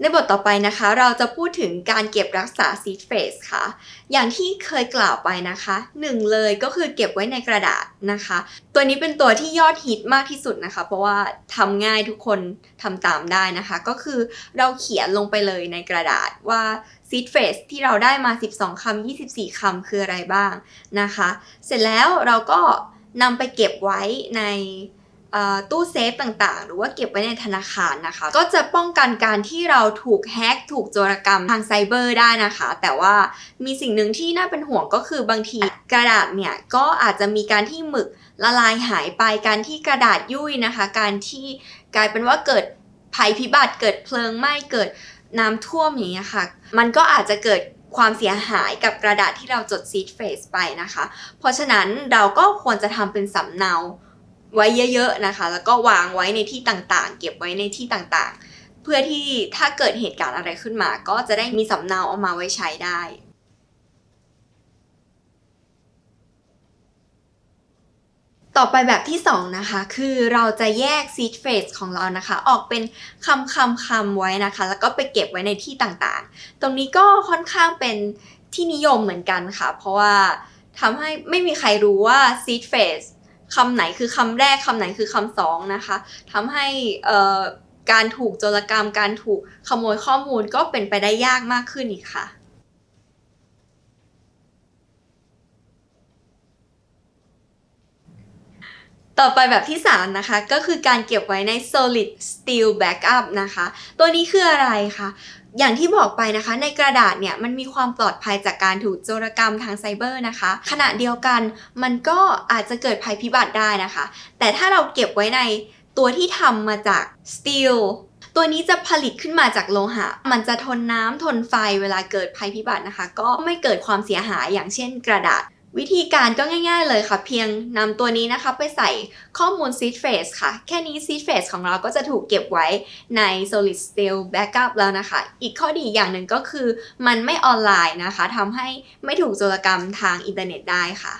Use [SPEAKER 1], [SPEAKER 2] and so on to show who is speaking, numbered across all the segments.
[SPEAKER 1] ในบทต่อไปนะคะ เราจะพูดถึงการเก็บรักษา seed phrase ค่ะ อย่างที่เคยกล่าวไปนะคะหนึ่งเลยก็คือเก็บไว้ในกระดาษนะคะ ตัวนี้เป็นตัวที่ยอดฮิตมากที่สุดนะคะ เพราะว่าทำง่ายทุกคนทำตามได้นะคะ ก็คือเราเขียนลงไปเลยในกระดาษว่า seed phrase ที่เราได้มา 12คำ24คำคืออะไรบ้างนะคะ เสร็จแล้วเราก็นำไปเก็บไว้ใน ตู้เซฟต่างๆ หรือว่าเก็บไว้ในธนาคารนะคะ ก็จะป้องกันการที่เราถูกแฮ็กถูกโจรกรรมทางไซเบอร์ได้นะคะ แต่ว่ามีสิ่งหนึ่งที่น่าเป็นห่วงก็คือบางทีกระดาษเนี่ยก็อาจจะมีการที่หมึกละลายหายไปการที่กระดาษยุ่ยนะคะ การที่กลายเป็นว่าเกิดภัยพิบัติเกิดเพลิงไหม้เกิดน้ำท่วมอย่างเงี้ยค่ะ มันก็อาจจะเกิดความเสียหายกับกระดาษที่เราจดซีดเฟสไปนะคะ เพราะฉะนั้นเราก็ควรจะทำเป็นสำเนา ไว้เยอะๆนะคะ แล้วก็วางไว้ในที่ต่างๆ เก็บไว้ในที่ต่างๆ เพื่อที่ถ้าเกิดเหตุการณ์อะไรขึ้นมา ก็จะได้มีสำเนาเอามาไว้ใช้ได้ต่อไปแบบที่ 2 นะคะ คือเราจะแยก seed phrase ของเรานะคะ ออกเป็นคำคำคำไว้นะคะ แล้วก็ไปเก็บไว้ในที่ต่างๆ ตรงนี้ก็ค่อนข้างเป็นที่นิยมเหมือนกันค่ะ เพราะว่าทำให้ไม่มีใครรู้ว่า seed phrase คำไหนคือคำแรกคำไหนคือคำสองนะคะทำให้การถูกโจรกรรม การถูกขโมยข้อมูลก็เป็นไปได้ยากมากขึ้นอีกค่ะ ต่อไปแบบที่ 3 นะคะ ก็คือการเก็บไว้ใน solid steel backup นะคะ ตัวนี้คืออะไรคะ อย่างที่บอกไปนะคะ ในกระดาษเนี่ยมันมีความปลอดภัยจากการถูกโจรกรรมทางไซเบอร์นะคะ ขณะเดียวกันมันก็อาจจะเกิดภัยพิบัติได้นะคะ แต่ถ้าเราเก็บไว้ในตัวที่ทำมาจากสตีลตัวนี้จะผลิตขึ้นมาจากโลหะ มันจะทนน้ำทนไฟเวลาเกิดภัยพิบัตินะคะ ก็ไม่เกิดความเสียหายอย่างเช่นกระดาษ วิธีการก็ง่ายๆเลยค่ะ เพียงนำตัวนี้นะคะไปใส่ข้อมูล seed phrase ค่ะ แค่นี้ seed phrase ของเราก็จะถูกเก็บไว้ใน solid steel backup แล้วนะคะ อีกข้อดีอย่างหนึ่งก็คือมันไม่ออนไลน์นะคะทำให้ไม่ถูกโจรกรรมทางอินเทอร์เน็ตได้ค่ะ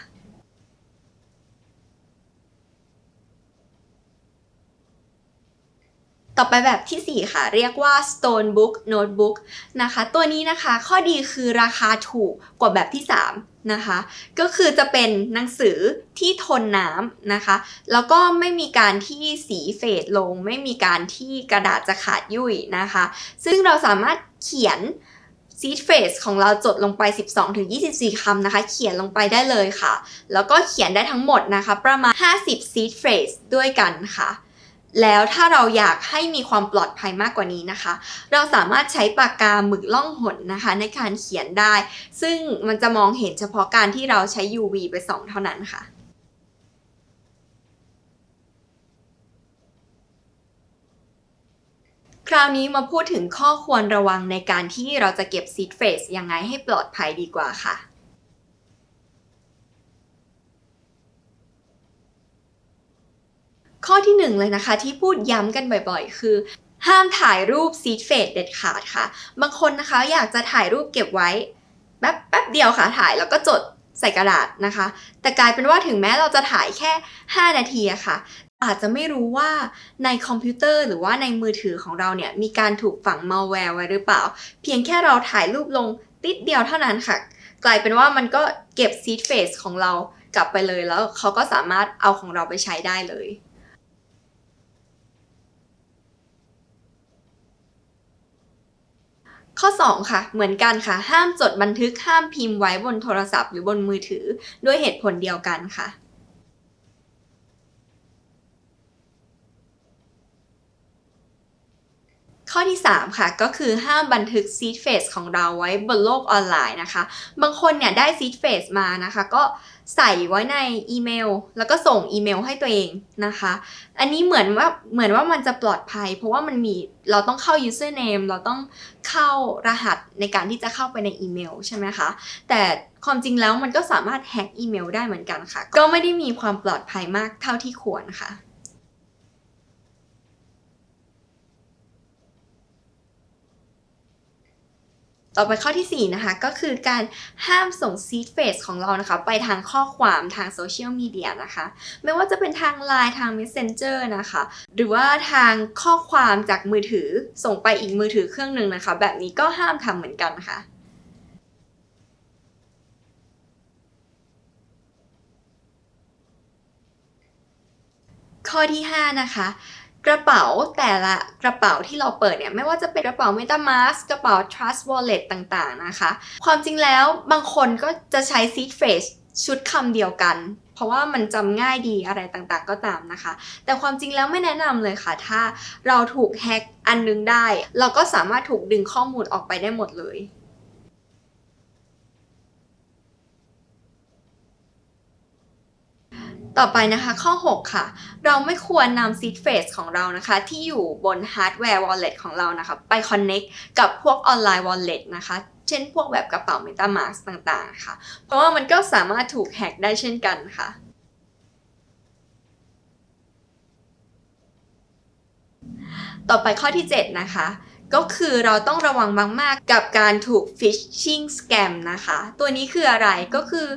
[SPEAKER 1] ต่อไปแบบทีสี่4 ค่ะ เรียกว่า Stone Book Notebook นะคะ ตัวนี้นะคะ ข้อดีคือราคาถูกกว่าแบบที่ 3 นะคะ ก็คือจะเป็นหนังสือที่ทนน้ำนะคะ แล้วก็ไม่มีการที่สีเฟดลง ไม่มีการที่กระดาษจะขาดยุ่ยนะคะ ซึ่งเราสามารถเขียน seed phrase ของเราจดลงไป 12-24 คำนะคะ เขียนลงไปได้เลยค่ะ แล้วก็เขียนได้ทั้งหมดนะคะ ประมาณ 50 seed phrase ด้วยกันค่ะ แล้วถ้าเราอยากให้มีความปลอดภัยมากกว่านี้นะคะ เราสามารถใช้ปากกาหมึกล่องหนนะคะ ในการเขียนได้ ซึ่งมันจะมองเห็นเฉพาะการที่เราใช้ UV ไปส่องเท่านั้นค่ะคราวนี้มาพูดถึงข้อควรระวังในการที่เราจะเก็บ seed phrase ยังไงให้ปลอดภัยดีกว่าค่ะ ข้อที่หนึ่งเลยนะคะที่พูดย้ำกันบ่อยๆ คือ ห้ามถ่ายรูป seed phrase เด็ดขาดค่ะ บางคนนะคะอยากจะถ่ายรูปเก็บไว้แป๊บแป๊บเดียวค่ะถ่ายแล้วก็จดใส่กระดาษนะคะ แต่กลายเป็นว่าถึงแม้เราจะถ่ายแค่ 5 นาทีอะค่ะ อาจจะไม่รู้ว่าในคอมพิวเตอร์หรือว่าในมือถือของเราเนี่ย มีการถูกฝัง malware ไว้หรือเปล่า เพียงแค่เราถ่ายรูปลงติดเดียวเท่านั้นค่ะ กลายเป็นว่ามันก็เก็บ seed phrase ของเรากลับไปเลยแล้วเขาก็สามารถเอาของเราไปใช้ได้เลย ข้อ 2 ค่ะ เหมือนกันค่ะ ห้ามจดบันทึกห้ามพิมพ์ไว้บนโทรศัพท์หรือบนมือถือด้วยเหตุผลเดียวกันค่ะ ข้อที่ 3 ค่ะ ก็คือห้ามบันทึก seed phrase ของเราไว้บนโลกออนไลน์นะคะ บางคนเนี่ยได้ seed phrase มานะคะ ก็ใส่ไว้ในอีเมล แล้วก็ส่งอีเมลให้ตัวเองนะคะ อันนี้เหมือนว่าเหมือนว่ามันจะปลอดภัย เพราะว่ามันมีเราต้องเข้า username เราต้องเข้ารหัสในการที่จะเข้าไปในอีเมลใช่ไหมคะ แต่ความจริงแล้วมันก็สามารถแฮ็กอีเมลได้เหมือนกันค่ะ ก็ไม่ได้มีความปลอดภัยมากเท่าที่ควรค่ะ ต่อไปข้อที่ 4 นะคะ ก็คือการห้ามส่ง seed phrase ของเรานะคะ ไปทางข้อความทางโซเชียลมีเดียนะคะ ไม่ว่าจะเป็นทาง Line ทาง Messenger นะคะ หรือว่าทางข้อความจากมือถือส่งไปอีกมือถือเครื่องหนึ่งนะคะ แบบนี้ก็ห้ามทำเหมือนกันค่ะข้อที่ 5 นะคะ กระเป๋าแต่ละกระเป๋าที่เราเปิดเนี่ยไม่ว่าจะเป็นกระเป๋า MetaMask กระเป๋า Trust Wallet ต่างๆนะคะ ความจริงแล้วบางคนก็จะใช้ seed phrase ชุดคำเดียวกัน เพราะว่ามันจำง่ายดีอะไรต่างๆก็ตามนะคะ แต่ความจริงแล้วไม่แนะนำเลยค่ะ ถ้าเราถูกแฮ็กอันนึงได้ เราก็สามารถถูกดึงข้อมูลออกไปได้หมดเลย ต่อไปนะคะข้อ 6 ค่ะ เราไม่ควรนำ seed phrase ของเรานะคะ ที่อยู่บน hardware wallet ของเรานะคะ ไป connect กับพวก online wallet นะคะ เช่นพวกแบบกระเป๋า MetaMask ต่างๆ ค่ะ เพราะว่ามันก็สามารถถูกแฮกได้เช่นกันค่ะ ต่อไปข้อที่ 7 นะคะก็คือเราต้องระวังมาก ๆ กับการถูก phishing scam นะคะ ตัวนี้คืออะไรก็คือ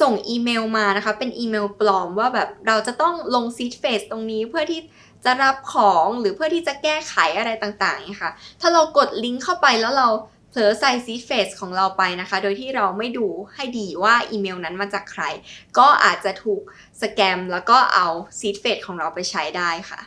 [SPEAKER 1] ส่งอีเมลมานะคะ เป็นอีเมลปลอมว่าแบบเราจะต้องลง seed phrase ตรงนี้เพื่อที่จะรับของหรือเพื่อที่จะแก้ไขอะไรต่างๆนี่ยค่ะถ้าเรากดลิงก์เข้าไปแล้วเราเผลอใส่ seed phrase ของเราไปนะคะ โดยที่เราไม่ดูให้ดีว่าอีเมลนั้นมาจากใคร ก็อาจจะถูกสแกมแล้วก็เอา seed phrase ของเราไปใช้ได้ค่ะ